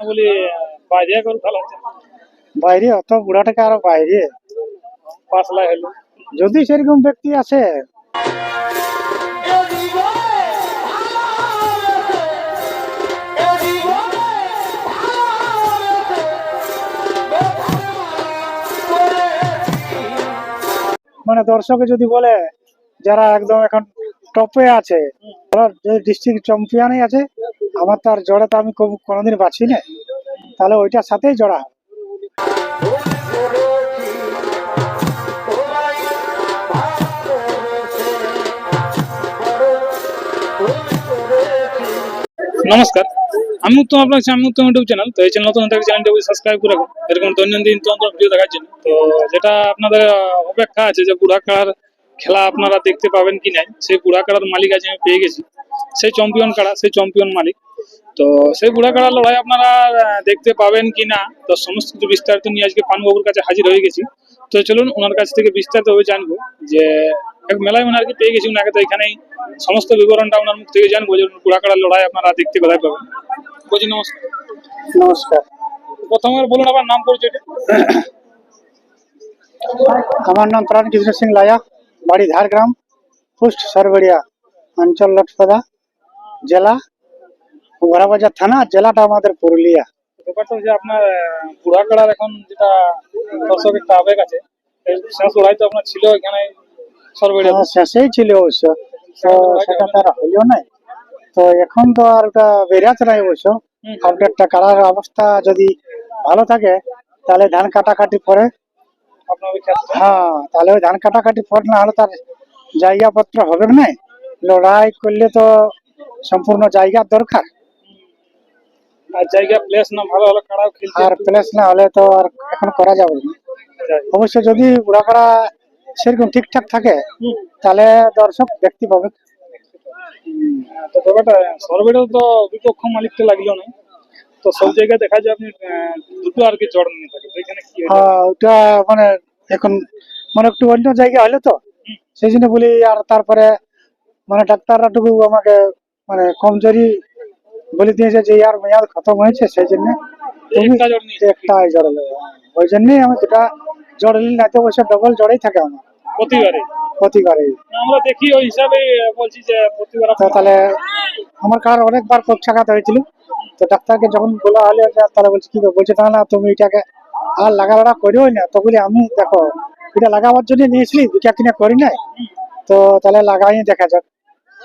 বলি বাইরে করে খেলা বাইরে অত বুড়াটাকে আরও বাইরে পাঁচলা হলো যদি সেরকম ব্যক্তি আছে মানে দর্শকে যদি বলে যারা একদম এখন টপে আছে ডিস্ট্রিক্ট চ্যাম্পিয়নই আছে আমার তার জড়া তো আমি কোনোদিন বাছি না তাহলে ওইটার সাথেই জড়া। নমস্কার। আমি উত্তম আপনার আমি উত্তম ইউটিউব চ্যানেল। তো এই চ্যানেল নতুন থাকলে চ্যানেলটি সাবস্ক্রাইব করে রাখুন। এরকম দৈনন্দিন তন্ত্র ভিডিও দেখার জন্য। তো যেটা আপনাদের অপেক্ষা আছে যে বুড়া কাড়ার খেলা আপনারা দেখতে পাবেন কি নাই, সেই বুড়া কাড়ার মালিক আজ আমি পেয়ে গেছি। সেই চ্যাম্পিয়ন কাড়া সেই চ্যাম্পিয়ন মালিক। তো সেই বুড়া কাড়ার লড়াই আপনারা দেখতে পাবেন কি না তো সমস্ত কিছু বিস্তারিত নিয়ে আজকে পানুবাবুর কাছে হাজির হয়ে গেছি। তো চলুন ওনার কাছ থেকে বিস্তারিত ভাবে জানব যে এক মেলায় ওনার কি পেয়ে গেছি ওনাকে তো এখানেই সমস্ত বিবরণটা ওনার মুখ থেকে জানব যে বুড়া কাড়ার লড়াই আপনারা দেখতে কোথায় পাবেন। বলছি নমস্কার। নমস্কার। প্রথমে বলুন আবার নাম পরিচয়টা আমার নাম প্রাণ কৃষ্ণ সিং লায়া বাড়ি ঝাড়গ্রাম পোস্ট সরবেড়িয়া। অঞ্চল লটপদা জেলা ঘোড়াবাজার থানা জেলাটা আমাদের পুরুলিয়া। ব্যাপারটা হচ্ছে আপনার আহ, এখন যেটা দর্শক একটা আবেগ আছে শেষ লড়াই তো আপনার ছিল এখানে সরবেড়ে হ্যাঁ, শেষেই ছিল অবশ্য। তো সেটা তো আর হইল নাই। তো এখন তো আর ওটা বেরাচ্ছে নাই অবশ্য। আপডেটটা কাটার অবস্থা যদি ভালো থাকে তাহলে ধান কাটাকাটি পরে। আপনার হ্যাঁ তাহলে ওই ধান কাটাকাটি পর না হলে তার জায়গাপত্র হবে না। লড়াই করলে তো সম্পূর্ণ জায়গার দরকার। আর জায়গা প্লেস না ভালো হলে কাড়াও খেলতে আর প্লেস না হলে তো আর এখন করা যাবে না। অবশ্য যদি বুড়াপাড়া সেরকম ঠিকঠাক থাকে। তাহলে দর্শক দেখতে পাবে। হ্যাঁ, তো ব্যাপারটা সরবেড়ে তো বিপক্ষ মালিক লাগল না। তো সব জায়গায় দেখা যায় আপনি দুটো আর কি জড় নিয়ে থাকে এখানে কি? হ্যাঁ, ওটা মানে এখন মানে একটু অন্য জায়গা হলে তো সেই জন্য বলি আর তারপরে মানে ডাক্তাররা টুকু আমাকে মানে কমজোরি বলে দিয়েছে যে ইয়ার মেয়াদ খতম হয়েছে সেই জন্য একটাই নেবে। ওই জন্যই আমি দুটা জড় নিই না তো অবশ্য ডবল জড়েই থাকে আমার। প্রতিবারে? প্রতিবারে আমরা দেখি ওই হিসাবে বলছি যে প্রতিবার তাহলে আমার কার অনেকবার পক্ষাঘাত হয়েছিল। তো ডাক্তারকে যখন বলা হলো তাহলে বলছে কি বলছে তাহলে তুমি এটাকে আর লাগালাড়া করিও না। তো বলি আমি দেখো এটা লাগাবার জন্য নিয়েছিলি দুটা কিনা করি নাই। তো তাহলে লাগাই দেখা যাক।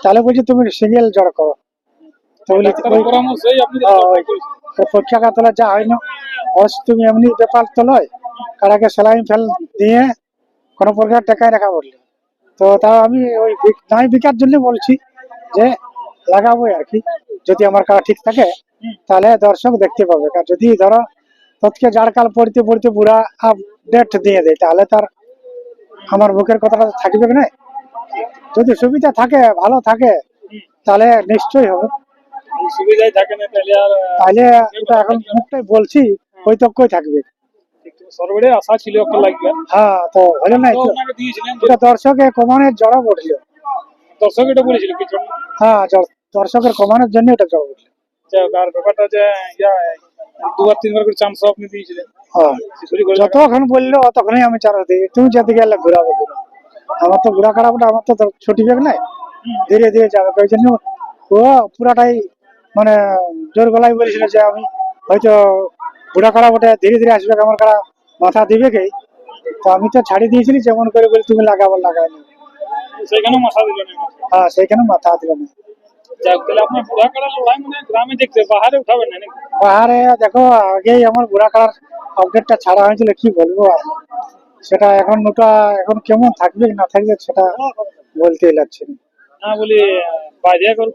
তাহলে বলছি তুমি সিঙ্গেল জড় করো। তো বলি ডাক্তারের ওই- পরামর্শেই আপনি হ্যাঁ, যেটা ওই- করেছেন। তো পক্ষাঘাত হলে যা হয় না তুমি এমনি ব্যাপার তো লয় কারাকে সেলাইন ফেল দিয়ে কোনো প্রকার টাকায় রাখা বললে। তো তাও আমি ওই নাই বিকার জন্য বলছি যে লাগাবো আর কি যদি আমার কারা ঠিক থাকে তাহলে দর্শক দেখতে পাবে। আর যদি ধরো তৎকে জাড়কাল পড়তে পড়তে বুড়া আপডেট দিয়ে দেয় তাহলে তার আমার বুকের কথাটা থাকবে না? যদি সুবিধা থাকে ভালো থাকে তাহলে নিশ্চয়ই হবে। সুবিধাই থাকে না তাহলে আর তাহলে ওটা এখন মুখটাই বলছি ওই তক্কই থাকবে সরবেড়ে আশা ছিল একটা লাগবে। হ্যাঁ তো হলো না তো। তো ওনাকে দিয়েছিলেন যে ওটা দর্শকে কমানোর জড়া পড়ছিল দর্শক এটা বলেছিল কিছু হ্যাঁ দর্শকের কমানোর জন্য ওটা জড়া পড়ছিল আর ব্যাপারটা যে ইয়া দুবার তিনবার করে চান্স আপনি দিয়েছিলেন। হ্যাঁ যতক্ষণ বলল ততক্ষণই আমি চারা দিই তুমি যেতে গেলে ঘুরাবে ঘুরো আমার তো ঘুরা খারাপটা আমার তো ছুটি ব্যাগ নাই। ধীরে ধীরে যাবে। ওই জন্য ও পুরাটাই মানে জোর গলায় বলেছিল যে আমি হয়তো বুড়া কাড়া বটে ধীরে ধীরে আসবে আমার কাড়া মাথা দিবে কে? তো আমি তো ছাড়ি দিয়েছিলি যেমন করে বলি তুমি লাগাবো লাগাই না। সেখানেও মাথা দিল না। হ্যাঁ সেইখানে মাথা দিল না। বুড়া মানে পাহাড়ে দেখো আগেই আমার বুড়া কাড়ার আপডেটটা ছাড়া হয়েছিল কি বলব আর। সেটা এখন ওটা এখন কেমন থাকবে না থাকবে সেটা বলতেই লাগছে না। বলি বাইরে করে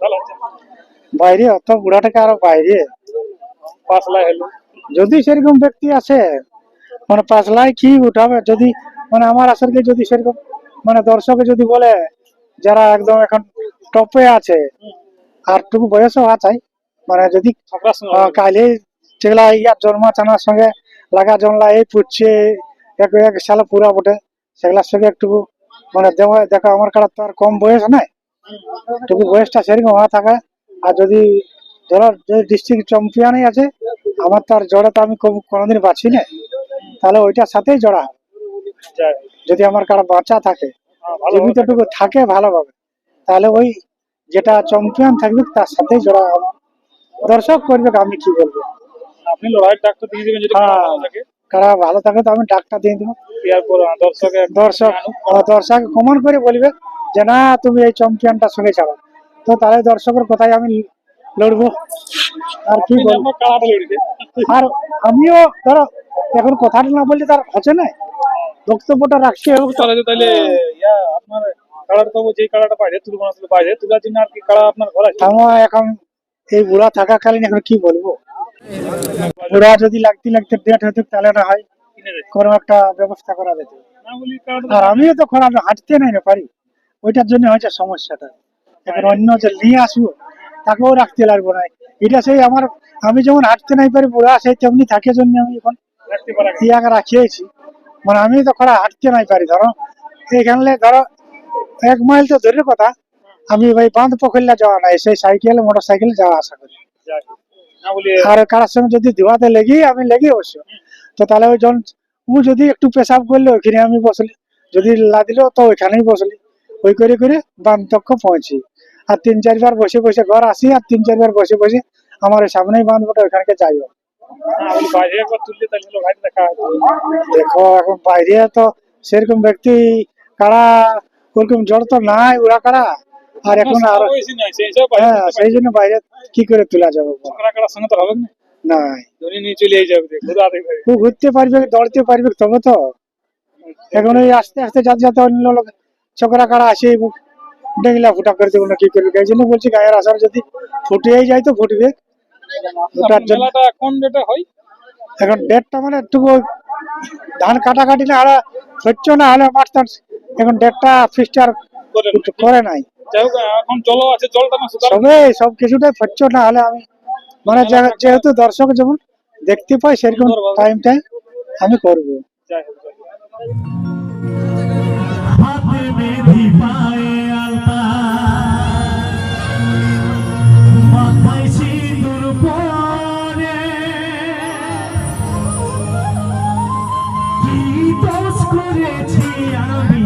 বাইরে? অত বুড়াটাকে আরও বাইরে? পাঁচলা হলো। যদি সেরকম ব্যক্তি আছে মানে পাঁচলাই কি উঠাবে? যদি মানে আমার আসলে যদি সেরকম মানে দর্শকে যদি বলে যারা একদম এখন টপে আছে আর টুকু বয়সও আছে মানে যদি কালে যেগুলা ইয়ার জন্ম চানার সঙ্গে লাগা জমলা এই পুচ্ছে এক এক পুরা বটে। সেগুলার সঙ্গে একটু মানে দেখো আমার তো আর কম বয়স নাই। টুকু বয়সটা সেরকম হওয়া থাকে। আর যদি ধরো যে ডিস্ট্রিক্ট চ্যাম্পিয়নই আছে আমার তার জোড়া তো আমি কোনোদিন বাছি না তাহলে ওইটার সাথেই জোড়া। যদি আমার কারও বাচ্চা থাকে জীবিতটুকু থাকে ভালোভাবে তাহলে ওই যেটা চ্যাম্পিয়ন থাকবে তার সাথেই জোড়া হবে দর্শক করবে আমি কি বলব? আপনি লড়াইয়ের ডাক্তার দিয়ে দেবেন যদি হ্যাঁ। থাকে। কারা ভালো থাকে তো আমি ডাক্তার দিয়ে দেবো। দর্শকে দর্শক কমন করে বলবে যে না তুমি এই চ্যাম্পিয়নটার সঙ্গে ছাড়ো। তো তাহলে দর্শকের কথাই আমি লড়বো। আর কি বলব? আর আমিও ধরো এখন কথাটা না বললে তার হচ্ছে না। বক্তব্যটা রাখছি এবং তাহলে আপনার কালার তো যে কালারটা বাইরে তুলবো না তুলে বাইরে তোলার জন্য আর কি আপনার ঘর আছে? আমার এখন এই বুড়া থাকাকালীন এখন কি বলব? বুড়া যদি লাগতে লাগতে ডেট হতো তাহলে না হয়, কোনো একটা ব্যবস্থা করা যেত। আর আমিও তো খরা হাঁটতে নাই না, পারি। ওইটার জন্য হয়েছে সমস্যাটা। এখন অন্য যে নিয়ে আসব, তাকেও রাখতে লাগবো না। এটা সেই আমার আমি যেমন হাঁটতে নাই পারি বুড়া সেই তেমনি থাকে জন্য আমি এখন। ইয়াকে রাখিয়েছি মানে আমি তো খরা হাঁটতে নাই পারি, ধরো। এইখানে ধরো, এক মাইল তো দূরের কথা। আমি ভাই বাঁধ পকড়লে যাওয়া নাই, সেই সাইকেল মোটর সাইকেল যাওয়া আসা করি। আর কারোর সঙ্গে যদি ধোয়াতে লেগে আমি লেগে অবশ্য তো তাহলে ওই জন ও যদি একটু পেশাব করলে ওইখানে আমি বসলি। যদি লাদিল তো ওইখানেই বসলি। ওই করে করে বান্ধক্ষ পৌঁছি। আর তিন চারবার বসে বসে ঘর আসি আর তিন চারবার বসে বসে আমার ওই সামনেই বাঁধবোটা ওইখানকে যাইও। হতো। দেখো এখন বাইরে তো সেরকম ব্যক্তি কারা? ওরকম জড় তো নাই ওরা কারা? আর এখন আর হ্যাঁ সেই জন্য বাইরে কি করে তোলা যাবে সঙ্গে তো হবে না। চলে ঘুরতে পারবে দৌড়তে পারবে তবে তো। এখন আস্তে আস্তে যাতে যাতে অন্য লোক ছোকরা কারা আসে ডেঙ্গলা ফুটা করে দেবো না কি করবে? এই জন্য বলছি গায়ের আসার যদি ফুটিয়েই যায় তো ফুটবে। ওটার জন্য মেলাটা কোন ডেটে হয়? এখন ডেটটা মানে একটু ধান কাটাকাটি না হলে হচ্ছে না হলে মাস্টার এখন ডেটটা ফিক্সচার করে করে নাই। এখন জল আছে জলটা না সবে সব কিছুটাই হচ্ছে না হলে আমি মানে যেহেতু দর্শক যেমন দেখতে পাই সেরকম টাইমটাই আমি করব। যাই হোক যাই হোক। হাতে মেহেদি পায়ে আলতা। মাথায় সিঁদুর পরে। কি দোষ করেছি আমি?